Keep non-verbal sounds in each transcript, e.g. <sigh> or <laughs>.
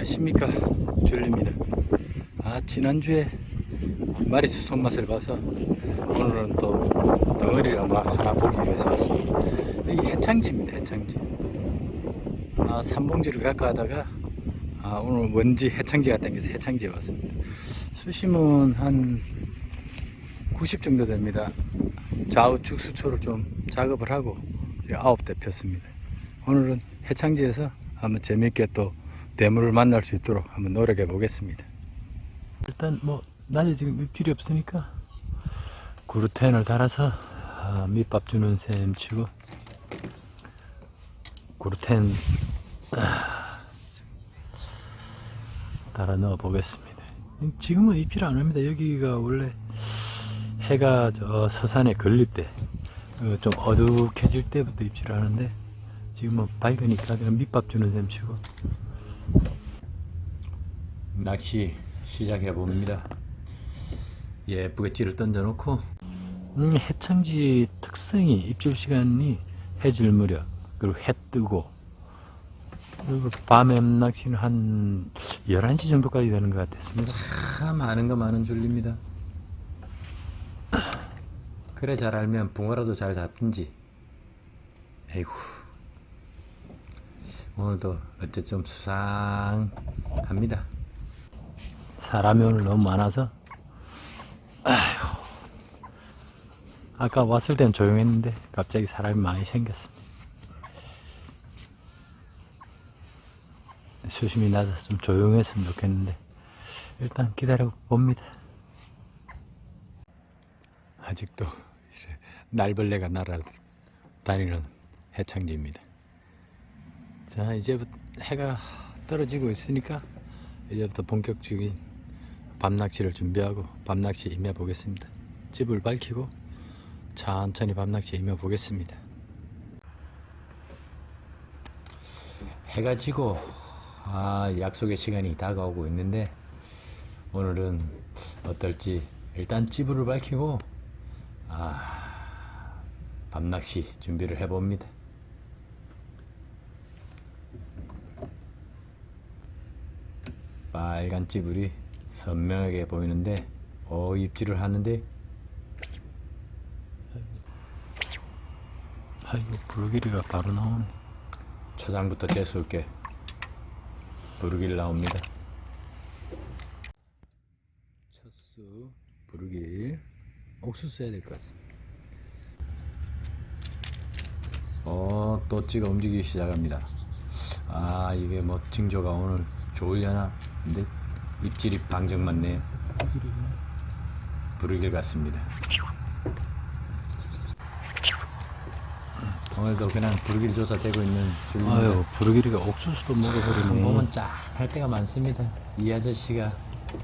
안녕하십니까. 줄리입니다. 아 지난주에 마리수 손맛을 봐서 오늘은 또 덩어리를 막 하나 보기 위해서 왔습니다. 여기 해창지입니다 해창지. 아 삼봉지를 갈까 하다가 아 오늘 원지 해창지가 땡겨서 해창지에 왔습니다. 수심은 한 90 정도 됩니다. 좌우측 수초를 좀 작업을 하고 아홉 대 폈습니다. 오늘은 해창지에서 한번 재밌게 또 대물을 만날 수 있도록 한번 노력해 보겠습니다. 일단 뭐 낮에 지금 입질이 없으니까 구루텐을 달아서 아, 밑밥 주는 셈 치고 구루텐 아, 달아 넣어 보겠습니다. 지금은 입질 안 합니다. 여기가 원래 해가 저 서산에 걸릴 때, 어, 좀 어둑해질 때부터 입질을 하는데, 지금은 밝으니까 그냥 밑밥 주는 셈 치고. 낚시 시작해 봅니다. 예쁘게 찌를 던져놓고, 음, 해창지 특성이 입질 시간이 해질 무렵, 그리고 해 뜨고, 그리고 밤에 낚시는 한 11시 정도까지 되는 것 같았습니다. 참 많은 거 많은 줄입니다. 그래 잘 알면 붕어라도 잘 잡힌지. 에이구. 오늘도 어째 좀 수상합니다. 사람이 오늘 너무 많아서. 아휴. 아까 왔을 땐 조용했는데 갑자기 사람이 많이 생겼습니다. 수심이 낮아서 좀 조용했으면 좋겠는데 일단 기다려 봅니다. 아직도 날벌레가 날아다니는 해창지입니다. 자, 이제부터 해가 떨어지고 있으니까 이제부터 본격적인 밤낚시를 준비하고 밤낚시 임해 보겠습니다. 집을 밝히고 천천히 밤낚시 임해 보겠습니다. 해가 지고 아, 약속의 시간이 다가오고 있는데 오늘은 어떨지 일단 찌부를 밝히고 아, 밤낚시 준비를 해봅니다. 빨간 찌불이 선명하게 보이는데 어 입질을 하는데 아이고 불길이가 바로 나오네. 초장부터 재수올게. 부르길 나옵니다. 첫수 부르길 옥수수 해야 될 것 같습니다. 어, 또 찌가 움직이기 시작합니다. 아, 이게 뭐 징조가 오늘 좋으려나? 근데 입질이 방정 맞네요. 부르길 같습니다. 오늘도 그냥 부르길 조사되고 있는 줄입니다. 아유, 부르기리가 옥수수도 먹어버리네. 보면 짠할 때가 많습니다. 이 아저씨가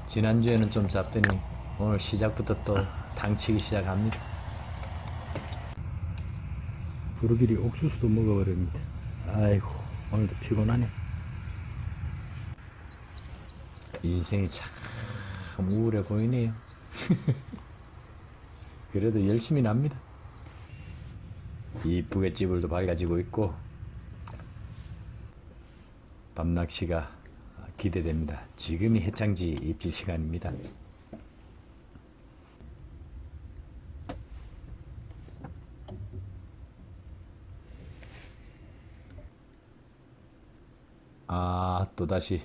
지난주에는 좀 잡더니 오늘 시작부터 또 당치기 시작합니다. 부르기리 옥수수도 먹어버립니다. 아이고 오늘도 피곤하네. 인생이 참 우울해 보이네요. <laughs> 그래도 열심히 납니다. 이쁘게 찌불도 밝아지고 있고 밤낚시가 기대됩니다. 지금이 해창지 입질 시간입니다. 아, 또다시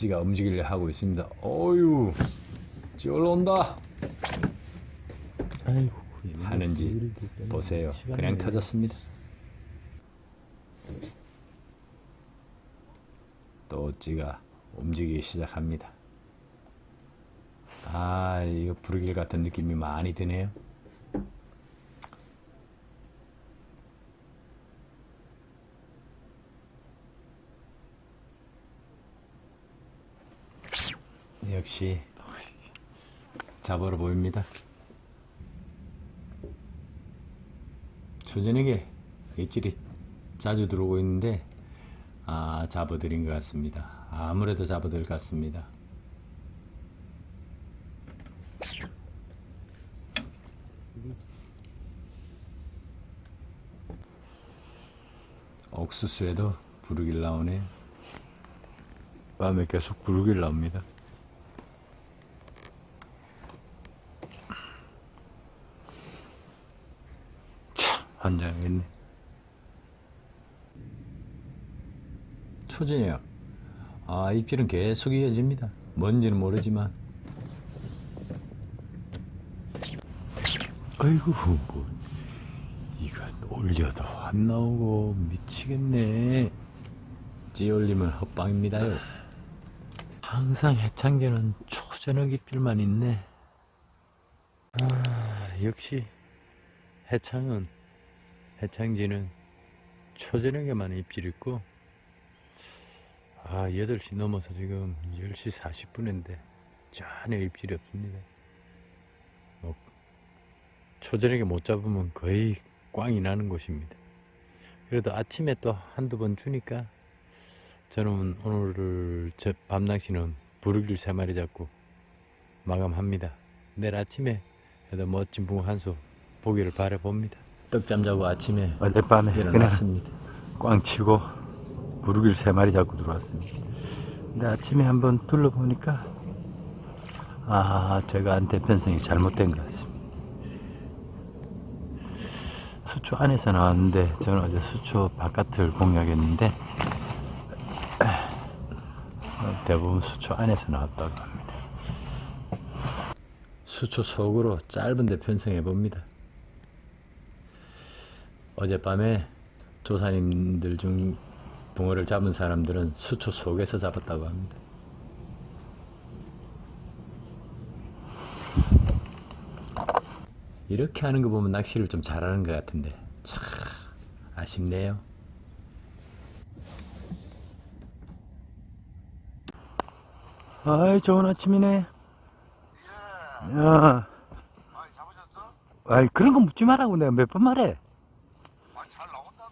찌가 움직이려 하고 있습니다. 어유, 찌 올라온다. 아이고, 하는지 보세요. 그냥 터졌습니다. 또 찌가 움직이기 시작합니다. 아, 이거 부르길 같은 느낌이 많이 드네요. 역시 잡으러 보입니다. 초저녁에 입질이 자주 들어오고 있는데 아 잡아드린 것 같습니다. 아무래도 잡아들 것 같습니다. 옥수수에도 부르길 나오네. 밤에 계속 부르기를 나옵니다. 참, 환장했네. 초저녁. 아, 입질은 계속 이어집니다. 뭔지는 모르지만. 아이고, 뭐, 이거 올려도 안 나오고 미치겠네. 찌올림은 헛방입니다요. 항상 해창기는 초저녁 입질만 있네. 아, 역시 해창은 해창지는 초저녁에만 입질 있고 아, 8시 넘어서 지금 10시 40분인데 전혀 입질이 없습니다. 뭐 초저녁에 못 잡으면 거의 꽝이 나는 곳입니다. 그래도 아침에 또 한두 번 주니까 저는 오늘 저 밤낚시는 부르길 세 마리 잡고 마감합니다. 내일 아침에 그래도 멋진 붕어 한수 보기를 바라봅니다. 떡잠 자고 아침에 어젯밤에 일어났습니다. 꽝 치고 부르길 세 마리 잡고 들어왔습니다. 근데 아침에 한번 둘러보니까 아 제가 안대 편성이 잘못된 것 같습니다. 수초 안에서 나왔는데 저는 어제 수초 바깥을 공략했는데 어, <clears throat> 대부분 수초 안에서 나왔다고 합니다. 수초 속으로 짧은데 편성해 봅니다. 어젯밤에 조사님들 중 붕어를 잡은 사람들은 수초 속에서 잡았다고 합니다. 이렇게 하는 거 보면 낚시를 좀 잘하는 것 같은데 참 아쉽네요. 아이 좋은 아침이네. 야, 아, 잡으셨어? 아이 그런 거 묻지 말라고 내가 몇 번 말해. 아, 잘 나온다며.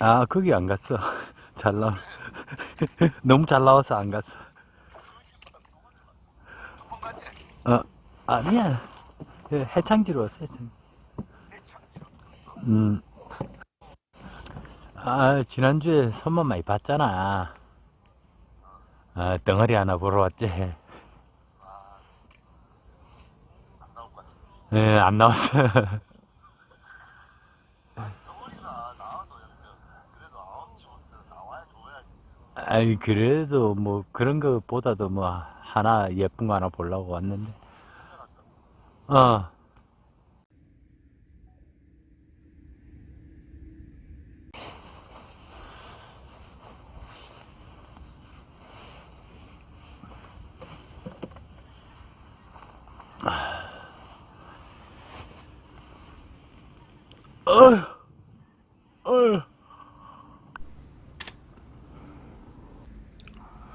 아 거기 안 갔어. 잘 나와. <laughs> 너무 잘 나와서 안 갔어. 어 아니야. 그 해창지로 왔어 해창. 음. 아 지난주에 손만 많이 봤잖아. 아 덩어리 하나 보러 왔지. 예, 안 나왔어. <laughs> 덩어리가 나와도 이러면 그래도 아홉 치부터 나와야 좋아야지. 아이 그래도 뭐 그런 거보다도 뭐 하나 예쁜 거 하나 보려고 왔는데. 어.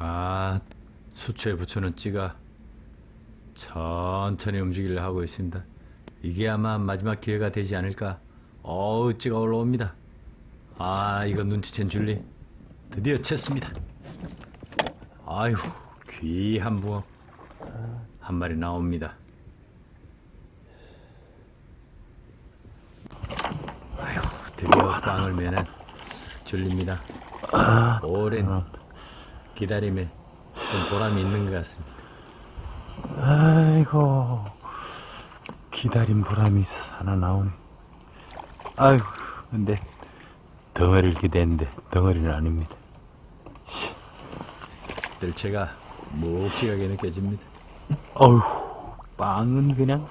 아, 수초에 붙여놓은 찌가 천천히 움직이려 하고 있습니다. 이게 아마 마지막 기회가 되지 않을까. 어우, 찌가 올라옵니다. 아, 이거 눈치챈 줄리. 드디어 챘습니다. 아유, 귀한 붕어. 한 마리 나옵니다. 아유, 드디어 꽝을 매는 줄리입니다. 오랜 기다림에 좀 보람이 있는 것 같습니다. 아이고 기다림 보람이 있어서 하나 나오네 아이고 근데 덩어리를 기대했는데 덩어리는 아닙니다 뜰채가 묵직하게 느껴집니다. 어휴 빵은 그냥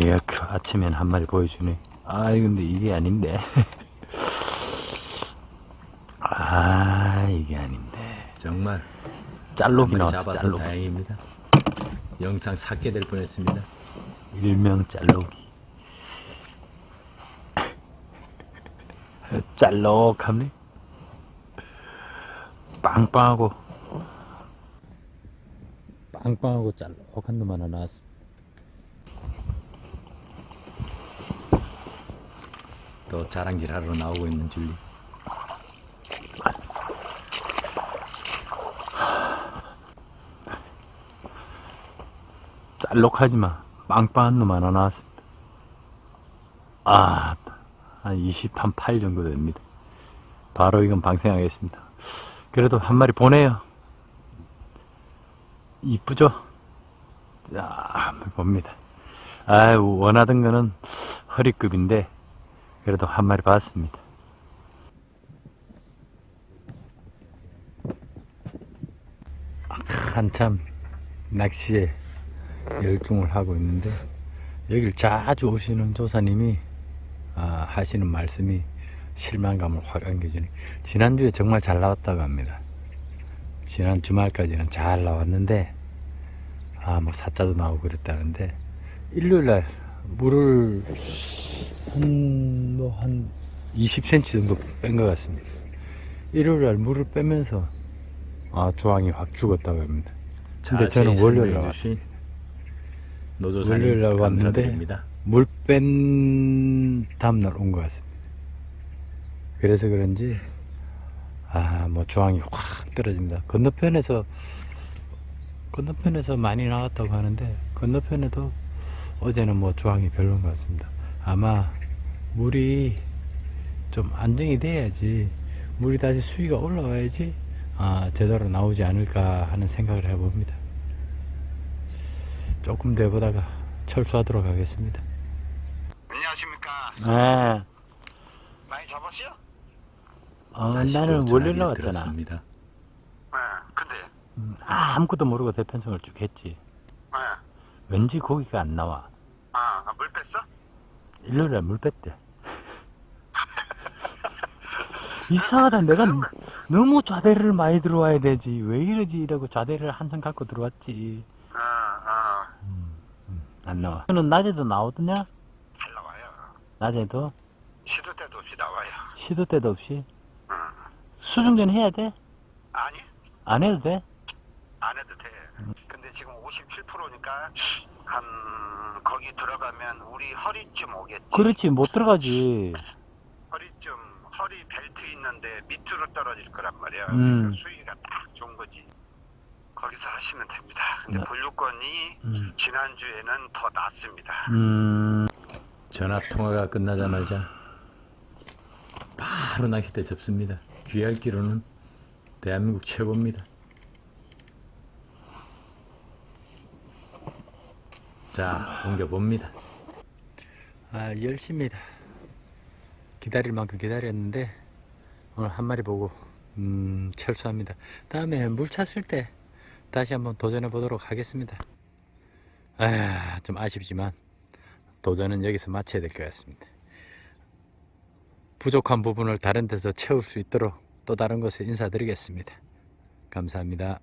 그야 그 아침엔 한 마리 보여주네. 아이 근데 이게 아닌데. <laughs> 아 이게 아닌데. 정말 짤록이 나왔어 잡아서 짤록 다행입니다. 영상 삭제될 뻔했습니다. 일명 짤록이. <laughs> 짤록하네. 빵빵하고. 빵빵하고 짤록한 놈 하나 나왔습니다. 또 자랑질하러 나오고 있는 줄리. 짤록하지만 빵빵한 놈 하나 나왔습니다 아, 한 20한 8 정도 됩니다. 바로 이건 방생하겠습니다. 그래도 한 마리 보내요. 이쁘죠? 자, 한번 봅니다. 아, 원하던 거는 허리급인데, 그래도 한 마리 봤습니다. 한참 낚시에 열중을 하고 있는데 여길 자주 오시는 조사님이 아, 하시는 말씀이 실망감을 확 안겨주니 지난주에 정말 잘 나왔다고 합니다. 지난 주말까지는 잘 나왔는데 아뭐 사자도 나오고 그랬다는데 일요일날 물을 한 뭐 한 20cm 정도 뺀 것 같습니다. 일요일 날 물을 빼면서 아 조항이 확 죽었다고 합니다. 근데 저는 월요일 날 왔습니다. 월요일 날 왔는데 물 뺀 다음날 온 것 같습니다. 그래서 그런지 아 뭐 조항이 확 떨어집니다. 건너편에서 건너편에서 많이 나왔다고 하는데 건너편에도 어제는 뭐 조항이 별로인 것 같습니다. 아마 물이 좀 안정이 돼야지 물이 다시 수위가 올라와야지 아, 제대로 나오지 않을까 하는 생각을 해봅니다. 조금 더 해보다가 철수하도록 하겠습니다. 안녕하십니까. 아, 많이 잡았어요? 어, 나는 월요일 나왔잖아. 네. 근데, 아, 아무것도 모르고 대편성을 쭉 했지. 네. 왠지 고기가 안 나와. 아, 아, 물 뺐어? 일요일에 물 뺐대. 이상하다. 내가 너무 좌대를 많이 들어와야 되지. 왜 이러지? 이러고 좌대를 한참 갖고 들어왔지. 아, 아. 음, 음 안 나와. 너는 낮에도 나오더냐? 잘 나와요. 낮에도? 시도 때도 없이 나와요. 시도 때도 없이? 응. 수중전 해야 돼? 아니. 안 해도 돼? 안 해도 돼. 음. 47%니까 한 거기 들어가면 우리 허리쯤 오겠지. 그렇지 못 들어가지. 허리쯤 허리 벨트 있는데 밑으로 떨어질 거란 말이야. 음. 수위가 딱 좋은 거지. 거기서 하시면 됩니다. 근데 네. 분류권이 음. 지난주에는 더 낮습니다. 음. 전화 통화가 끝나자마자 바로 낚싯대 접습니다. 귀할 기로는 대한민국 최고입니다. 자, 옮겨봅니다. 아, 열심입니다. 기다릴 만큼 기다렸는데, 오늘 한 마리 보고, 음, 철수합니다. 다음에 물 찼을 때 다시 한번 도전해 보도록 하겠습니다. 아, 좀 아쉽지만, 도전은 여기서 마쳐야 될 것 같습니다. 부족한 부분을 다른 데서 채울 수 있도록 또 다른 곳에 인사드리겠습니다. 감사합니다.